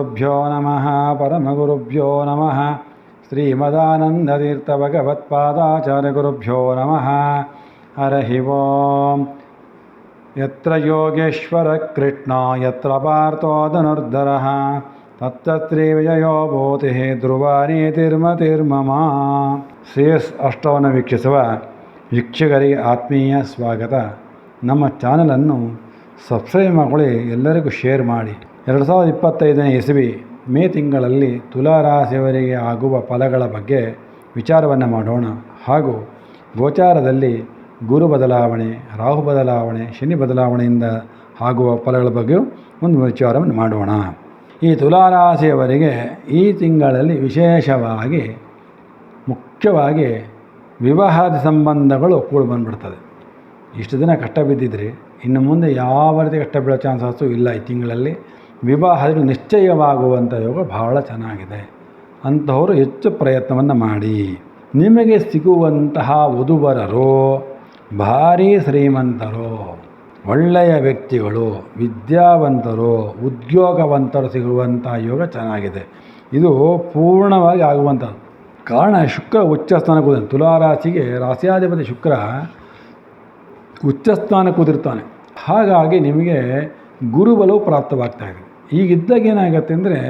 ಶ್ರೀಗುರುಭ್ಯೋ ನಮಃ, ಪರಮಗುರುಭ್ಯೋ ನಮಃ, ಶ್ರೀಮದಾನಂದತೀರ್ಥಭಗವತ್ಪಾದಾಚಾರ್ಯಗುರುಭ್ಯೋ ನಮಃ. ಹರಹಿ ಓಂ. ಯತ್ರ ಯೋಗೇಶ್ವರ ಕೃಷ್ಣ, ಯತ್ರ ಪಾರ್ಥೋ ಧನುರ್ಧರಃ. ತತ್ರ ತಿರ್ಮ ತಿರ್ಮ ಧ್ರುವಾನೀತಿರ್ಮತಿರ್ಮಮ ಶ್ರೇಯಸ್ ಅಷ್ಟವನ್ನು ವೀಕ್ಷಿಸುವ ವೀಕ್ಷಕರಿಗೆ ಆತ್ಮೀಯ ಸ್ವಾಗತ. ನಮ್ಮ ಚಾನಲನ್ನು ಸಬ್ಸ್ಕ್ರೈಬ್ ಮಾಡಿಕೊಳ್ಳಿ, ಎಲ್ಲರಿಗೂ ಶೇರ್ ಮಾಡಿ. ಎರಡು ಸಾವಿರದ ಇಪ್ಪತ್ತೈದನೇ ಇಸವಿ ಮೇ ತಿಂಗಳಲ್ಲಿ ತುಲಾರಾಶಿಯವರಿಗೆ ಆಗುವ ಫಲಗಳ ಬಗ್ಗೆ ವಿಚಾರವನ್ನು ಮಾಡೋಣ. ಹಾಗೂ ಗೋಚಾರದಲ್ಲಿ ಗುರು ಬದಲಾವಣೆ, ರಾಹು ಬದಲಾವಣೆ, ಶನಿ ಬದಲಾವಣೆಯಿಂದ ಆಗುವ ಫಲಗಳ ಬಗ್ಗೆಯೂ ಒಂದು ವಿಚಾರವನ್ನು ಮಾಡೋಣ. ಈ ತುಲಾರಾಶಿಯವರಿಗೆ ಈ ತಿಂಗಳಲ್ಲಿ ವಿಶೇಷವಾಗಿ ಮುಖ್ಯವಾಗಿ ವಿವಾಹದ ಸಂಬಂಧಗಳು ಕೂಡಿ ಬಂದುಬಿಡ್ತದೆ. ಇಷ್ಟು ದಿನ ಕಷ್ಟ ಬಿದ್ದಿದ್ರಿ, ಇನ್ನು ಮುಂದೆ ಯಾವ ರೀತಿ ಕಷ್ಟ ಬೀಳೋ ಚಾನ್ಸಸ್ಸು ಇಲ್ಲ ಈ ತಿಂಗಳಲ್ಲಿ. ವಿವಾಹಗಳು ನಿಶ್ಚಯವಾಗುವಂಥ ಯೋಗ ಬಹಳ ಚೆನ್ನಾಗಿದೆ. ಅಂಥವರು ಹೆಚ್ಚು ಪ್ರಯತ್ನವನ್ನು ಮಾಡಿ. ನಿಮಗೆ ಸಿಗುವಂತಹ ವಧುವರರು ಭಾರೀ ಶ್ರೀಮಂತರು, ಒಳ್ಳೆಯ ವ್ಯಕ್ತಿಗಳು, ವಿದ್ಯಾವಂತರು, ಉದ್ಯೋಗವಂತರು ಸಿಗುವಂಥ ಯೋಗ ಚೆನ್ನಾಗಿದೆ. ಇದು ಪೂರ್ಣವಾಗಿ ಆಗುವಂಥದ್ದು. ಕಾರಣ ಶುಕ್ರ ಉಚ್ಚ ಸ್ಥಾನ ಹೋದ ತುಲಾರಾಶಿಗೆ ರಾಶಿಯಾಧಿಪತಿ ಶುಕ್ರ ಉಚ್ಚಸ್ಥಾನ ಕೂದಿರ್ತಾನೆ. ಹಾಗಾಗಿ ನಿಮಗೆ ಗುರುಬಲವು ಪ್ರಾಪ್ತವಾಗ್ತಾ ಇದೆ. ಈಗಿದ್ದಾಗ ಏನಾಗುತ್ತೆ ಅಂದರೆ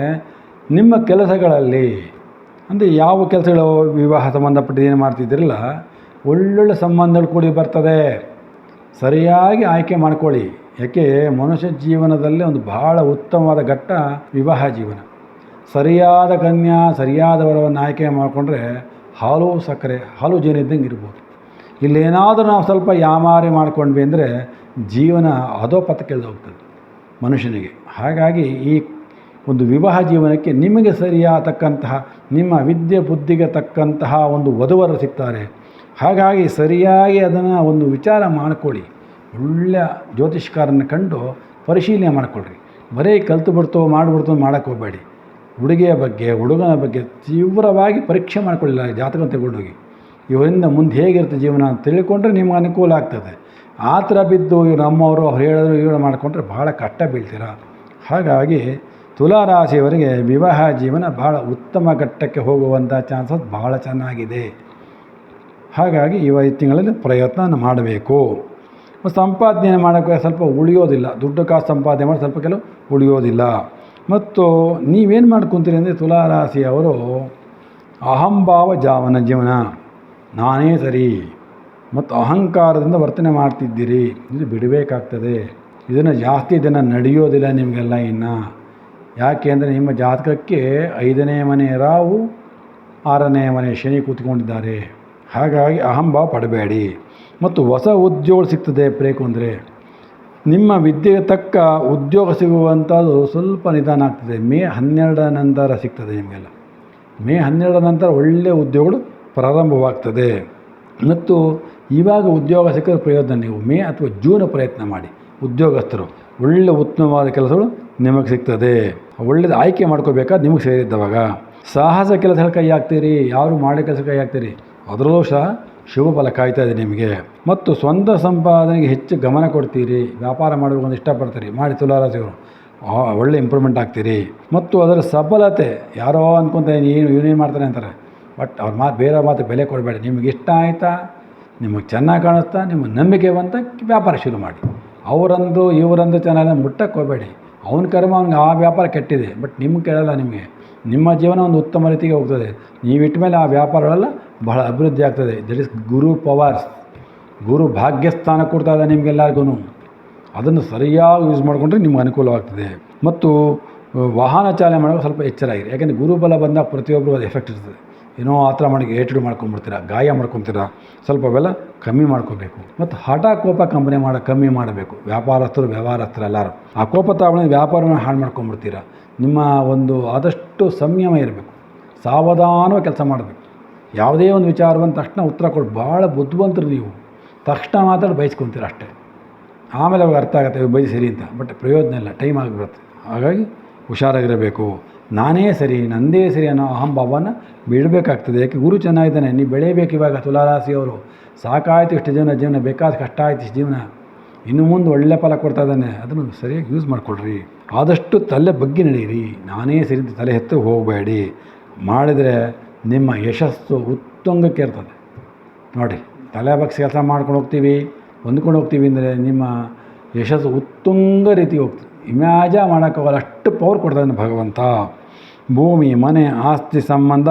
ನಿಮ್ಮ ಕೆಲಸಗಳಲ್ಲಿ, ಅಂದರೆ ಯಾವ ಕೆಲಸಗಳು ವಿವಾಹ ಸಂಬಂಧಪಟ್ಟಿದ್ದು ಏನು ಮಾಡ್ತಿದ್ದೀರಲ್ಲ, ಒಳ್ಳೊಳ್ಳೆ ಸಂಬಂಧಗಳು ಕೂಡಿ ಬರ್ತದೆ. ಸರಿಯಾಗಿ ಆಯ್ಕೆ ಮಾಡ್ಕೊಳ್ಳಿ. ಯಾಕೆ? ಮನುಷ್ಯ ಜೀವನದಲ್ಲಿ ಒಂದು ಭಾಳ ಉತ್ತಮವಾದ ಘಟ್ಟ ವಿವಾಹ ಜೀವನ. ಸರಿಯಾದ ಕನ್ಯಾ, ಸರಿಯಾದ ವರವನ್ನು ಆಯ್ಕೆ ಮಾಡಿಕೊಂಡ್ರೆ ಹಾಲು ಸಕ್ಕರೆ, ಹಾಲು ಜೇನಿದ್ದಂಗೆ ಇರ್ಬೋದು. ಇಲ್ಲೇನಾದರೂ ನಾವು ಸ್ವಲ್ಪ ಯಾಮಾರಿ ಮಾಡ್ಕೊಂಡ್ವಿ ಅಂದರೆ ಜೀವನ ಅಧೋಪಥಕ್ಕೆಳ್ದು ಹೋಗ್ತದೆ. ಮನುಷ್ಯನಿಗೆ. ಹಾಗಾಗಿ ಈ ಒಂದು ವಿವಾಹ ಜೀವನಕ್ಕೆ ನಿಮಗೆ ಸರಿಯಾತಕ್ಕಂತಹ, ನಿಮ್ಮ ವಿದ್ಯೆ ಬುದ್ಧಿಗೆ ತಕ್ಕಂತಹ ಒಂದು ವಧುವರು ಸಿಗ್ತಾರೆ. ಹಾಗಾಗಿ ಸರಿಯಾಗಿ ಅದನ್ನು ಒಂದು ವಿಚಾರ ಮಾಡಿಕೊಳ್ಳಿ. ಒಳ್ಳೆಯ ಜ್ಯೋತಿಷ್ಕಾರನ್ನು ಕಂಡು ಪರಿಶೀಲನೆ ಮಾಡಿಕೊಳ್ಳ್ರಿ ಬರೀ ಕಲ್ತು ಬಿಡ್ತೋ ಮಾಡಿಬಿಡ್ತೋ ಮಾಡೋಕ್ಕೆ ಹೋಗಬೇಡಿ. ಹುಡುಗಿಯ ಬಗ್ಗೆ, ಹುಡುಗನ ಬಗ್ಗೆ ತೀವ್ರವಾಗಿ ಪರೀಕ್ಷೆ ಮಾಡಿಕೊಳ್ಳಿಲ್ಲ, ಜಾತಕ ತಗೊಂಡೋಗಿ. ಇವರಿಂದ ಮುಂದೆ ಹೇಗಿರುತ್ತೆ ಜೀವನ ಅಂತ ತಿಳ್ಕೊಂಡ್ರೆ ನಿಮ್ಗೆ ಅನುಕೂಲ ಆಗ್ತದೆ. ಆ ಥರ ಬಿದ್ದು ಇವ್ರು ನಮ್ಮವರು ಅವ್ರು ಹೇಳಿದ್ರು ಇವ್ರು ಮಾಡಿಕೊಂಡ್ರೆ ಭಾಳ ಕಷ್ಟ ಬೀಳ್ತೀರ? ಹಾಗಾಗಿ ತುಲಾರಾಶಿಯವರಿಗೆ ವಿವಾಹ ಜೀವನ ಭಾಳ ಉತ್ತಮ ಘಟ್ಟಕ್ಕೆ ಹೋಗುವಂಥ ಚಾನ್ಸಸ್ ಭಾಳ ಚೆನ್ನಾಗಿದೆ. ಹಾಗಾಗಿ ಇವ ಈ ತಿಂಗಳಲ್ಲಿ ಪ್ರಯತ್ನ ಮಾಡಬೇಕು. ಸಂಪಾದನೆ ಮಾಡೋಕ್ಕೆ ಸ್ವಲ್ಪ ಉಳಿಯೋದಿಲ್ಲ. ದುಡ್ಡು ಕಾಸು ಸಂಪಾದನೆ ಮಾಡಿ ಸ್ವಲ್ಪ ಕೆಲವು ಉಳಿಯೋದಿಲ್ಲ. ಮತ್ತು ನೀವೇನು ಮಾಡ್ಕೊತೀರಿ ಅಂದರೆ ತುಲಾರಾಶಿಯವರು ಅಹಂಭಾವ ಜಾವನ ಜೀವನ. ನಾನೇ ಸರಿ. ಮತ್ತು ಅಹಂಕಾರದಿಂದ ವರ್ತನೆ ಮಾಡ್ತಿದ್ದೀರಿ, ಇದು ಬಿಡಬೇಕಾಗ್ತದೆ. ಇದನ್ನು ಜಾಸ್ತಿ ದಿನ ನಡೆಯೋದಿಲ್ಲ ನಿಮಗೆಲ್ಲ ಇನ್ನು. ಯಾಕೆ ಅಂದರೆ ನಿಮ್ಮ ಜಾತಕಕ್ಕೆ ಐದನೇ ಮನೆ ರಾವು ಆರನೇ ಮನೆ ಶನಿ ಕೂತ್ಕೊಂಡಿದ್ದಾರೆ. ಹಾಗಾಗಿ ಅಹಂಭಾವ ಪಡಬೇಡಿ. ಮತ್ತು ಹೊಸ ಉದ್ಯೋಗ ಸಿಗ್ತದೆ ಬ್ರೇಕು ಅಂದರೆ. ನಿಮ್ಮ ವಿದ್ಯೆಗೆ ತಕ್ಕ ಉದ್ಯೋಗ ಸಿಗುವಂಥದ್ದು ಸ್ವಲ್ಪ ನಿಧಾನ ಆಗ್ತದೆ. ಮೇ ಹನ್ನೆರಡರ ನಂತರ ಸಿಗ್ತದೆ ನಿಮಗೆಲ್ಲ. ಮೇ ಹನ್ನೆರಡರ ನಂತರ ಒಳ್ಳೆಯ ಉದ್ಯೋಗಗಳು ಪ್ರಾರಂಭವಾಗ್ತದೆ. ಮತ್ತು ಇವಾಗ ಉದ್ಯೋಗ ಸಿಕ್ಕಿದ್ರೆ ಪ್ರಯೋಜನ ನೀವು ಮೇ ಅಥವಾ ಜೂನ್ ಪ್ರಯತ್ನ ಮಾಡಿ. ಉದ್ಯೋಗಸ್ಥರು ಒಳ್ಳೆಯ ಉತ್ತಮವಾದ ಕೆಲಸಗಳು ನಿಮಗೆ ಸಿಗ್ತದೆ. ಒಳ್ಳೇದು ಆಯ್ಕೆ ಮಾಡ್ಕೋಬೇಕಾದ ನಿಮಗೆ ಸೇರಿದ್ದವಾಗ. ಸಾಹಸ ಕೆಲಸಗಳ ಕೈ ಹಾಕ್ತೀರಿ, ಯಾರು ಮಾಡಿ ಕೆಲಸ ಕೈ ಹಾಕ್ತೀರಿ, ಅದರಲ್ಲೂ ಸಹ ಶುಭ ಫಲ ಕಾಯ್ತಾ ಇದೆ ನಿಮಗೆ. ಮತ್ತು ಸ್ವಂತ ಸಂಪಾದನೆಗೆ ಹೆಚ್ಚು ಗಮನ ಕೊಡ್ತೀರಿ, ವ್ಯಾಪಾರ ಮಾಡಬೇಕು ಅಂತ ಇಷ್ಟಪಡ್ತೀರಿ, ಮಾಡಿ ತುಲಾರಾಸಿಗಳು ಒಳ್ಳೆ ಇಂಪ್ರೂವ್ಮೆಂಟ್ ಆಗ್ತೀರಿ. ಮತ್ತು ಅದರ ಸಫಲತೆ, ಯಾರೋ ಅಂದ್ಕೊತ ಏನು ಇವನೇನು ಮಾಡ್ತಾರೆ ಅಂತಾರೆ. ಬಟ್ ಅವ್ರ ಮಾತು, ಬೇರೆ ಮಾತು ಬೆಲೆ ಕೊಡಬೇಡಿ, ನಿಮಗೆ ಇಷ್ಟ ಆಯಿತಾ? ನಿಮಗೆ ಚೆನ್ನಾಗಿ ಕಾಣಿಸ್ತಾ ನಿಮ್ಮ ನಂಬಿಕೆ ಬಂತ ವ್ಯಾಪಾರ ಶುರು ಮಾಡಿ. ಅವರಂದು, ಇವರಂದು ಚೆನ್ನಾಗಿ ಮುಟ್ಟಕ್ಕೆ ಹೋಗಬೇಡಿ. ಅವನ ಕರ್ಮ ಅವ್ನಿಗೆ ಆ ವ್ಯಾಪಾರ ಕೆಟ್ಟಿದೆ. ಬಟ್ ನಿಮ್ಗೆ ಕೇಳಲ್ಲ ನಿಮಗೆ. ನಿಮ್ಮ ಜೀವನ ಒಂದು ಉತ್ತಮ ರೀತಿಗೆ ಹೋಗ್ತದೆ. ನೀವು ಇಟ್ಟ ಮೇಲೆ ಆ ವ್ಯಾಪಾರಗಳೆಲ್ಲ ಬಹಳ ಅಭಿವೃದ್ಧಿ ಆಗ್ತದೆ. ದಟ್ ಇಸ್ ಗುರು ಪವರ್ಸ್ ಗುರು ಭಾಗ್ಯಸ್ಥಾನ ಕೊಡ್ತಾ ಇದೆ ನಿಮಗೆಲ್ಲರಿಗೂ ಅದನ್ನು ಸರಿಯಾಗಿ ಯೂಸ್ ಮಾಡಿಕೊಂಡ್ರೆ ನಿಮ್ಗೆ ಅನುಕೂಲವಾಗ್ತದೆ ಮತ್ತು, ವಾಹನ ಚಾಲನೆ ಮಾಡುವಾಗ ಸ್ವಲ್ಪ ಎಚ್ಚರ ಆಗಿದೆ ಯಾಕೆಂದರೆ ಗುರುಬಲ ಬಂದಾಗ ಪ್ರತಿಯೊಬ್ಬರು ಅದು ಎಫೆಕ್ಟ್ ಇರ್ತದೆ. ಏನೋ ಆ ಥರ ಮಾಡಿ ಏಟುಡು ಮಾಡ್ಕೊಂಡ್ಬಿಡ್ತೀರ, ಗಾಯ ಮಾಡ್ಕೊತೀರ, ಸ್ವಲ್ಪ ಅವೆಲ್ಲ ಕಮ್ಮಿ ಮಾಡ್ಕೋಬೇಕು. ಮತ್ತು ಹಠ ಕೋಪ ಕಂಪನಿ ಮಾಡೋ, ಕಮ್ಮಿ ಮಾಡಬೇಕು. ವ್ಯಾಪಾರಸ್ಥರು, ವ್ಯವಹಾರಸ್ಥರು ಎಲ್ಲರೂ. ಆ ಕೋಪ ತಗೊಂಡು ವ್ಯಾಪಾರವನ್ನು ಹಾಳು ಮಾಡ್ಕೊಂಡ್ಬಿಡ್ತೀರ. ನಿಮ್ಮ ಒಂದು ಆದಷ್ಟು ಸಂಯಮ ಇರಬೇಕು. ಸಾವಧಾನವಾಗಿ ಕೆಲಸ ಮಾಡಬೇಕು. ಯಾವುದೇ ಒಂದು ವಿಚಾರ ಬಂದ ತಕ್ಷಣ ಉತ್ತರ ಕೊಡಿ, ಭಾಳ ಬುದ್ಧಿವಂತರು ನೀವು. ತಕ್ಷಣ ಮಾತಾಡಿ ಬಯಸ್ಕೊತೀರ ಅಷ್ಟೇ. ಆಮೇಲೆ ಅವಾಗ ಅರ್ಥ ಆಗುತ್ತೆ ಬೈ ಸರಿ ಅಂತ. ಬಟ್ ಪ್ರಯೋಜನ ಇಲ್ಲ, ಟೈಮ್ ಆಗಿಬಿಡುತ್ತೆ. ಹಾಗಾಗಿ ಹುಷಾರಾಗಿರಬೇಕು. ನಾನೇ ಸರಿ, ನಂದೇ ಸರಿ ಅನ್ನೋ ಅಹಂಭಾವನ ಬಿಡಬೇಕಾಗ್ತದೆ ಯಾಕೆ? ಗುರು ಚೆನ್ನಾಗಿದ್ದಾನೆ ನೀವು ಬೆಳೆಯಬೇಕು ಇವಾಗ ತುಲಾರಾಶಿಯವರು. ಸಾಕಾಯಿತು ಇಷ್ಟು ಜೀವನ ಜೀವನ ಬೇಕಾದ ಕಷ್ಟ ಆಯಿತು ಇಷ್ಟು ಜೀವನ. ಇನ್ನು ಮುಂದೆ ಒಳ್ಳೆ ಫಲ ಕೊಡ್ತಾ ಇದ್ದಾನೆ. ಅದನ್ನು ಸರಿಯಾಗಿ ಯೂಸ್ ಮಾಡಿಕೊಡ್ರಿ ಆದಷ್ಟು ತಲೆ ಬಗ್ಗೆ ನಡೆಯಿರಿ. ನಾನೇ ಸರಿ ತಲೆ ಎತ್ತು ಹೋಗಬೇಡಿ. ಮಾಡಿದರೆ ನಿಮ್ಮ ಯಶಸ್ಸು ಉತ್ತುಂಗಕ್ಕೆ ಇರ್ತದೆ. ನೋಡಿ, ತಲೆ ಬಗ್ಸಿ ಕೆಲಸ ಮಾಡ್ಕೊಂಡು ಹೋಗ್ತೀವಿ, ಹೊಂದ್ಕೊಂಡು ಹೋಗ್ತೀವಿ ಅಂದರೆ ನಿಮ್ಮ ಯಶಸ್ಸು ಉತ್ತುಂಗ ರೀತಿ ಹೋಗ್ತದೆ. ಇಮ್ಯಾಜ ಮಾಡೋಕ್ಕಾಗಲ್ಲ. ಅಷ್ಟು ಪವರ್ ಕೊಡ್ತಾನೆ ಭಗವಂತ. ಭೂಮಿ, ಮನೆ, ಆಸ್ತಿ ಸಂಬಂಧ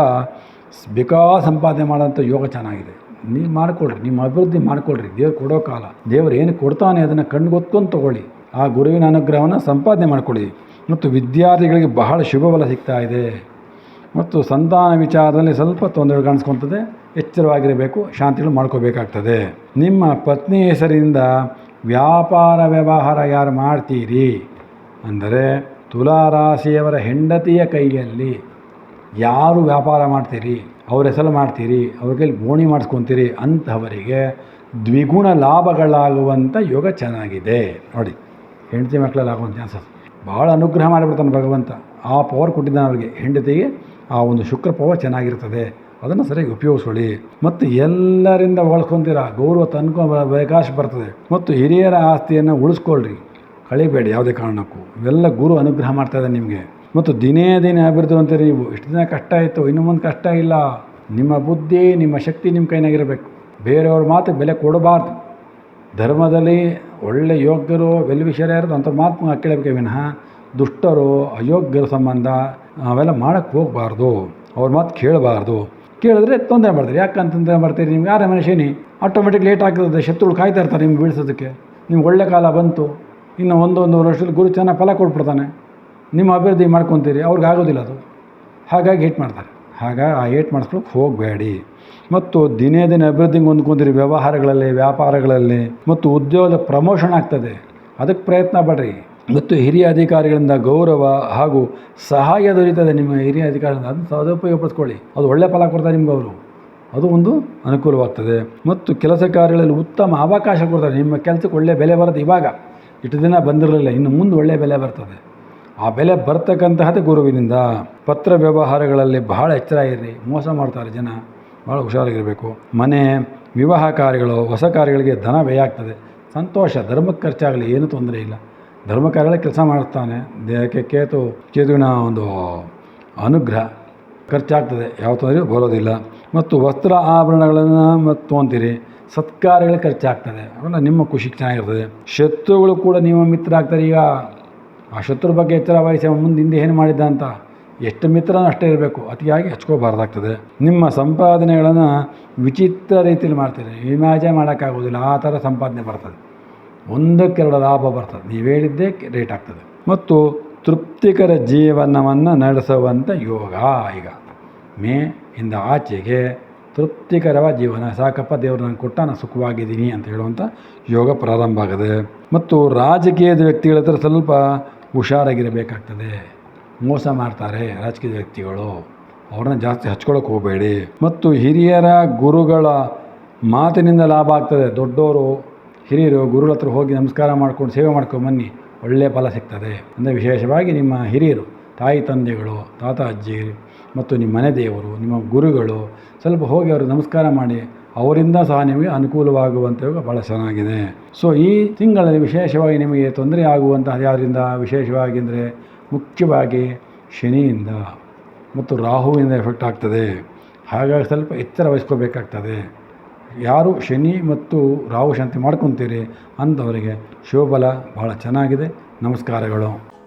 ಬೇಕಾ ಸಂಪಾದನೆ ಮಾಡೋಂಥ ಯೋಗ ಚೆನ್ನಾಗಿದೆ. ನೀವು ಮಾಡಿಕೊಡ್ರಿ ನಿಮ್ಮ ಅಭಿವೃದ್ಧಿ ಮಾಡಿಕೊಡ್ರಿ ದೇವ್ರು ಕೊಡೋ ಕಾಲ. ದೇವ್ರು ಏನು ಕೊಡ್ತಾನೆ ಅದನ್ನು ಕಣ್ಗೊತ್ಕೊಂಡು ತೊಗೊಳ್ಳಿ. ಆ ಗುರುವಿನ ಅನುಗ್ರಹವನ್ನು ಸಂಪಾದನೆ ಮಾಡಿಕೊಳ್ಳಿ. ಮತ್ತು ವಿದ್ಯಾರ್ಥಿಗಳಿಗೆ ಬಹಳ ಶುಭ ಬಲ ಸಿಗ್ತಾ ಇದೆ. ಮತ್ತು ಸಂತಾನ ವಿಚಾರದಲ್ಲಿ ಸ್ವಲ್ಪ ತೊಂದರೆ ಕಾಣಿಸ್ಕೊತದೆ ಎಚ್ಚರವಾಗಿರಬೇಕು, ಶಾಂತಿಗಳು ಮಾಡ್ಕೋಬೇಕಾಗ್ತದೆ. ನಿಮ್ಮ ಪತ್ನಿ ಹೆಸರಿಂದ ವ್ಯಾಪಾರ ವ್ಯವಹಾರ ಯಾರು ಮಾಡ್ತೀರಿ? ಅಂದರೆ ತುಲಾರಾಶಿಯವರ ಹೆಂಡತಿಯ ಕೈಯಲ್ಲಿ ಯಾರು ವ್ಯಾಪಾರ ಮಾಡ್ತೀರಿ, ಅವ್ರ ಹೆಸರು ಮಾಡ್ತೀರಿ, ಅವ್ರ ಕೈಲಿ ಬೋಣಿ ಮಾಡಿಸ್ಕೊತೀರಿ ಅಂಥವರಿಗೆ ದ್ವಿಗುಣ ಲಾಭಗಳಾಗುವಂಥ ಯೋಗ ಚೆನ್ನಾಗಿದೆ. ನೋಡಿ, ಹೆಂಡತಿ ಮಕ್ಕಳಲ್ಲಿ ಆಗುವಂಥ ಚಾನ್ಸಸ್. ಭಾಳ ಅನುಗ್ರಹ ಮಾಡಿಬಿಡ್ತಾನೆ ಭಗವಂತ. ಆ ಪವರ್ ಕೊಟ್ಟಿದ್ದಾನೆ ಅವರಿಗೆ. ಹೆಂಡತಿಗೆ ಆ ಒಂದು ಶುಕ್ರ ಪವರ್ ಚೆನ್ನಾಗಿರ್ತದೆ. ಅದನ್ನು ಸರಿಯಾಗಿ ಉಪಯೋಗಿಸ್ಕೊಳ್ಳಿ. ಮತ್ತು ಎಲ್ಲರಿಂದ ಒಳ್ಕೊಂತೀರ ಗೌರವ ತನ್ಕೊ ಬೇಕಾಶ್ ಬರ್ತದೆ. ಮತ್ತು ಹಿರಿಯರ ಆಸ್ತಿಯನ್ನು ಉಳಿಸ್ಕೊಳ್ರಿ. ಕಳಿಬೇಡಿ ಯಾವುದೇ ಕಾರಣಕ್ಕೂ. ಇವೆಲ್ಲ ಗುರು ಅನುಗ್ರಹ ಮಾಡ್ತಾಯಿದೆ ನಿಮಗೆ. ಮತ್ತು ದಿನೇ ದಿನೇ ಅಭಿವೃದ್ಧಿ ಅಂತೀರಿ ನೀವು ಇಷ್ಟು ದಿನ ಕಷ್ಟ ಆಯಿತು ಇನ್ನು ಮುಂದೆ ಕಷ್ಟ ಇಲ್ಲ. ನಿಮ್ಮ ಬುದ್ಧಿ, ನಿಮ್ಮ ಶಕ್ತಿ ನಿಮ್ಮ ಕೈನಾಗಿರಬೇಕು. ಬೇರೆಯವ್ರ ಮಾತು ಬೆಲೆ ಕೊಡಬಾರ್ದು. ಧರ್ಮದಲ್ಲಿ ಒಳ್ಳೆ ಯೋಗ್ಯರು, ವೆಲ್ವಿಷರ ಇರೋದು ಅಂಥ ಮಾತು ಕೇಳಬೇಕೆ ವಿನಃ. ದುಷ್ಟರು, ಅಯೋಗ್ಯರ ಸಂಬಂಧ, ಅವೆಲ್ಲ ಮಾಡೋಕ್ಕೆ ಹೋಗಬಾರ್ದು. ಅವ್ರ ಮಾತು ಕೇಳಬಾರ್ದು. ಕೇಳಿದ್ರೆ ತೊಂದರೆ ಮಾಡ್ತಾರೆ. ತೊಂದರೆ ಮಾಡ್ತೀರಿ? ನಿಮ್ಗೆ ಯಾರೇ ಮನುಷ್ಯನಿ ಆಟೋಮೆಟಿಕ್ ಲೇಟ್ ಆಗ್ತದೆ, ಶತ್ರುಗಳು ಕಾಯ್ತಾ ಇರ್ತಾರೆ ನಿಮ್ಗೆ ಬೀಳ್ಸೋದಕ್ಕೆ. ನಿಮ್ಗೆ ಒಳ್ಳೆ ಕಾಲ ಬಂತು. ಇನ್ನು ಒಂದೊಂದು ವರ್ಷದಲ್ಲಿ ಗುರು ಚೆನ್ನಾಗಿ ಫಲ ಕೊಟ್ಬಿಡ್ತಾನೆ. ನಿಮ್ಮ ಅಭಿವೃದ್ಧಿ ಮಾಡ್ಕೊತೀರಿ, ಅವ್ರಿಗೆ ಆಗೋದಿಲ್ಲ ಅದು. ಹಾಗಾಗಿ ಹೇಟ್ ಮಾಡ್ತಾರೆ. ಆಗ ಆ ಏಟ್ ಮಾಡಿಸ್ಕೊಳಕ್ಕೆ ಹೋಗಬೇಡಿ. ಮತ್ತು ದಿನೇ ದಿನ ಅಭಿವೃದ್ಧಿಗೆ ಹೊಂದ್ಕೊಂತೀರಿ, ವ್ಯವಹಾರಗಳಲ್ಲಿ, ವ್ಯಾಪಾರಗಳಲ್ಲಿ. ಮತ್ತು ಉದ್ಯೋಗದ ಪ್ರಮೋಷನ್ ಆಗ್ತದೆ. ಅದಕ್ಕೆ ಪ್ರಯತ್ನ ಪಡ್ರಿ. ಮತ್ತು ಹಿರಿಯ ಅಧಿಕಾರಿಗಳಿಂದ ಗೌರವ ಹಾಗೂ ಸಹಾಯ ದೊರೀತದೆ ನಿಮ್ಮ ಹಿರಿಯ ಅಧಿಕಾರಿಗಳಿಂದ. ಅದನ್ನು ಸದುಪಯೋಗಪಡಿಸ್ಕೊಳ್ಳಿ. ಅದು ಒಳ್ಳೆ ಫಲ ಕೊಡ್ತಾರೆ ನಿಮ್ಗೆ ಅವರು. ಅದು ಒಂದು ಅನುಕೂಲವಾಗ್ತದೆ. ಮತ್ತು ಕೆಲಸ ಕಾರ್ಯಗಳಲ್ಲಿ ಉತ್ತಮ ಅವಕಾಶ ಕೊಡ್ತಾರೆ. ನಿಮ್ಮ ಕೆಲಸಕ್ಕೆ ಒಳ್ಳೆ ಬೆಲೆ ಬರೋದು ಇವಾಗ. ಇಷ್ಟು ದಿನ ಬಂದಿರಲಿಲ್ಲ. ಇನ್ನು ಮುಂದೆ ಒಳ್ಳೆ ಬೆಲೆ ಬರ್ತದೆ. ಆ ಬೆಲೆ ಬರ್ತಕ್ಕಂತಹದ್ದು ಗುರುವಿನಿಂದ ಪತ್ರ ವ್ಯವಹಾರಗಳಲ್ಲಿ ಬಹಳ ಎಚ್ಚರ ಇರ್ರಿ ಮೋಸ ಮಾಡ್ತಾರೆ ಜನ. ಭಾಳ ಹುಷಾರಾಗಿರಬೇಕು. ಮನೆ, ವಿವಾಹ ಕಾರ್ಯಗಳು, ಹೊಸ ಕಾರ್ಯಗಳಿಗೆ ಧನ ವ್ಯಯ ಆಗ್ತದೆ. ಸಂತೋಷ, ಧರ್ಮಕ್ಕೆ ಖರ್ಚಾಗಲಿ, ಏನೂ ತೊಂದರೆ ಇಲ್ಲ. ಧರ್ಮ ಕಾರ್ಯಗಳಿಗೆ ಕೆಲಸ ಮಾಡ್ತಾನೆ ದೇಹಕ್ಕೆ ಕೇತು, ಕೇತುವಿನ ಒಂದು ಅನುಗ್ರಹ ಖರ್ಚಾಗ್ತದೆ. ಯಾವ ತೊಂದರೆ ಬರೋದಿಲ್ಲ. ಮತ್ತು ವಸ್ತ್ರ ಆಭರಣಗಳನ್ನು ಮತ್ತು ತೊಗೊಂತೀರಿ ಸತ್ಕಾರ್ಯಗಳಿಗೆ ಖರ್ಚಾಗ್ತದೆ. ಅವೆಲ್ಲ ನಿಮ್ಮ ಖುಷಿಗೆ ಚೆನ್ನಾಗಿರ್ತದೆ. ಶತ್ರುಗಳು ಕೂಡ ನಿಮ್ಮ ಮಿತ್ರ ಆಗ್ತಾರೆ ಈಗ ಆ ಶತ್ರು ಬಗ್ಗೆ ಎಚ್ಚರ ವಹಿಸಿ ಅವನು ಮುಂದೆ ಹಿಂದೆ ಏನು ಮಾಡಿದ್ದ ಅಂತ ಎಷ್ಟು ಮಿತ್ರನೂ ಅಷ್ಟೇ ಇರಬೇಕು. ಅತಿಯಾಗಿ ಹಚ್ಕೋಬಾರ್ದಾಗ್ತದೆ. ನಿಮ್ಮ ಸಂಪಾದನೆಗಳನ್ನು ವಿಚಿತ್ರ ರೀತಿಯಲ್ಲಿ ಮಾಡ್ತೀರಿ. ವಿಮಾಜ ಮಾಡೋಕ್ಕಾಗೋದಿಲ್ಲ. ಆ ಥರ ಸಂಪಾದನೆ ಬರ್ತದೆ. ಒಂದಕ್ಕೆರಡು ಲಾಭ ಬರ್ತದೆ. ನೀವು ಹೇಳಿದ್ದೇ ರೇಟ್ ಆಗ್ತದೆ. ಮತ್ತು ತೃಪ್ತಿಕರ ಜೀವನವನ್ನು ನಡೆಸುವಂಥ ಯೋಗ ಈಗ. ಮೇ ಇಂದ ಆಚೆಗೆ ತೃಪ್ತಿಕರವಾದ ಜೀವನ. ಸಾಕಪ್ಪ ದೇವರು, ನಾನು ಕೊಟ್ಟ ನಾನು ಸುಖವಾಗಿದ್ದೀನಿ ಅಂತ ಹೇಳುವಂಥ ಯೋಗ ಪ್ರಾರಂಭ ಆಗಿದೆ, ಮತ್ತು ರಾಜಕೀಯದ ವ್ಯಕ್ತಿಗಳ ಹತ್ರ ಸ್ವಲ್ಪ ಹುಷಾರಾಗಿರಬೇಕಾಗ್ತದೆ. ಮೋಸ ಮಾಡ್ತಾರೆ ರಾಜಕೀಯ ವ್ಯಕ್ತಿಗಳು. ಅವ್ರನ್ನ ಜಾಸ್ತಿ ಹಚ್ಕೊಳಕ್ಕೆ ಹೋಗಬೇಡಿ. ಮತ್ತು ಹಿರಿಯರ ಗುರುಗಳ ಮಾತಿನಿಂದ ಲಾಭ ಆಗ್ತದೆ. ದೊಡ್ಡವರು ಹಿರಿಯರು ಗುರುಗಳ ಹತ್ರ ಹೋಗಿ ನಮಸ್ಕಾರ ಮಾಡ್ಕೊಂಡು ಸೇವೆ ಮಾಡ್ಕೊಂಡು ಬನ್ನಿ. ಒಳ್ಳೆಯ ಫಲ ಸಿಗ್ತದೆ. ಅಂದರೆ ವಿಶೇಷವಾಗಿ ನಿಮ್ಮ ಹಿರಿಯರು. ತಾಯಿ ತಂದೆಗಳು, ತಾತ ಅಜ್ಜಿ ಮತ್ತು ನಿಮ್ಮ ಮನೆ ದೇವರು, ನಿಮ್ಮ ಗುರುಗಳು ಸ್ವಲ್ಪ ಹೋಗಿ ಅವರು ನಮಸ್ಕಾರ ಮಾಡಿ, ಅವರಿಂದ ಸಹ ನಿಮಗೆ ಅನುಕೂಲವಾಗುವಂಥ ಯೋಗ ಭಾಳ ಚೆನ್ನಾಗಿದೆ. ಸೊ ಈ ತಿಂಗಳಲ್ಲಿ ವಿಶೇಷವಾಗಿ ನಿಮಗೆ ತೊಂದರೆ ಆಗುವಂತಹ ಯಾರಿಂದ? ವಿಶೇಷವಾಗಿ ಅಂದರೆ ಮುಖ್ಯವಾಗಿ ಶನಿಯಿಂದ ಮತ್ತು ರಾಹುವಿಂದ ಎಫೆಕ್ಟ್ ಆಗ್ತದೆ. ಹಾಗಾಗಿ ಸ್ವಲ್ಪ ಎಚ್ಚರ ವಹಿಸ್ಕೋಬೇಕಾಗ್ತದೆ. ಯಾರು ಶನಿ ಮತ್ತು ರಾಹು ಶಾಂತಿ ಮಾಡ್ಕೊತೀರಿ ಅಂಥವರಿಗೆ ಶಿವಬಲ ಭಾಳ ಚೆನ್ನಾಗಿದೆ. ನಮಸ್ಕಾರಗಳು.